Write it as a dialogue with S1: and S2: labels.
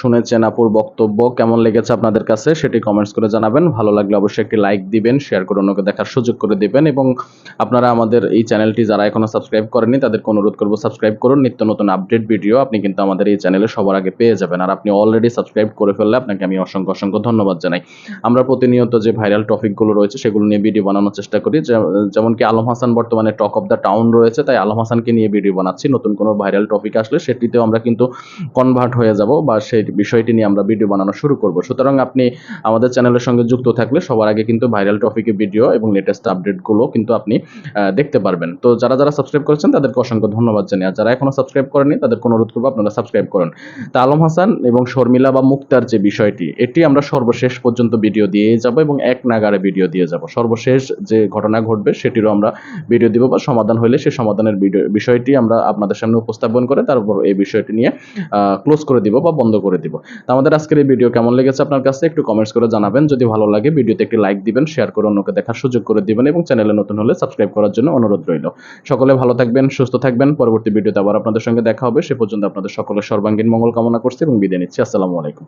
S1: শুনেছেন আপুর বক্তব্য, কেমন লেগেছে আপনাদের কাছে সেটি কমেন্টস করে জানাবেন। ভালো লাগলে অবশ্যই একটি লাইক দিবেন শেয়ার করে অন্যকে দেখার সুযোগ করে দিবেন এবং আপনারা আমাদের এই চ্যানেলটি যারা এখনও সাবস্ক্রাইব করেনি তাদেরকে অনুরোধ করব সাবস্ক্রাইব করুন। নিত্য নতুন আপডেট ভিডিও আপনি কিন্তু আমাদের এই চ্যানেলে সবার আগে পেয়ে যাবেন। আর আপনি অলরেডি সাবস্ক্রাইব করে ফেললে আপনাকে আমি অসংখ্য অসংখ্য ধন্যবাদ জানাই। আমরা প্রতিনিয়ত যে ভাইরাল টপিকগুলো রয়েছে সেগুলো নিয়ে ভিডিও বানানোর চেষ্টা করি। যেমন কি আলম হাসান বর্তমানে টক অফ দ্য টাউন রয়েছে, তাই আলম হাসানকে নিয়ে ভিডিও বানাচ্ছি। নতুন কোনো ভাইরাল টপিক আসলে সেটিতেও আমরা কিন্তু কনভার্ট হয়ে যাব বা সেই বিষয়টি নিয়ে আমরা ভিডিও বানানো শুরু করব। সুতরাং আপনি আমাদের চ্যানেলের সঙ্গে যুক্ত থাকলে সবার আগে কিন্তু ভাইরাল টপিকে ভিডিও এবং লেটেস্ট আপডেটগুলো কিন্তু আপনি দেখতে পারবেন। তো যারা যারা সাবস্ক্রাইব করেছেন, তাদেরকে অসংখ্য ধন্যবাদ জানাই আর যারা এখনও সাবস্ক্রাইব করেনি তাদেরকে অনুরোধ করব আপনারা সাবস্ক্রাইব করুন। তা আলম হাসান এবং শর্মিলা বা মুক্তার যে বিষয়টি, এটি আমরা সর্বশেষ পর্যন্ত ভিডিও দিয়ে যাব এবং এক নাগারে ভিডিও দিয়ে যাব। সর্বশেষ যে ঘটনা ঘটবে, সেটিরও আমরা ভিডিও দিব বা সমাধান হলে সেই সমাধানের বিষয়টি আমরা আপনাদের সামনে উপস্থাপন করে তারপর এই বিষয়টি নিয়ে ক্লোজ করে দিব বা বন্ধ করে দিব। তো আমাদের আজকের এই ভিডিও কেমন লেগেছে আপনার কাছে একটু কমেন্টস করে জানাবেন। যদি ভালো লাগে ভিডিওতে একটি লাইক দিবেন শেয়ার করে অন্যকে দেখার সুযোগ করে দিবেন এবং চ্যানেলে নতুন হলে সাবস্ক্রাইব করার জন্য অনুরোধ রইল। সকলে ভালো থাকবেন, সুস্থ থাকবেন। পরবর্তী ভিডিওতে আবার আপনাদের সঙ্গে দেখা হবে। সে পর্যন্ত আপনাদের সকলের সর্বাঙ্গীন মঙ্গল কামনা করছি এবং বিদায় নিচ্ছি। আসসালামু আলাইকুম।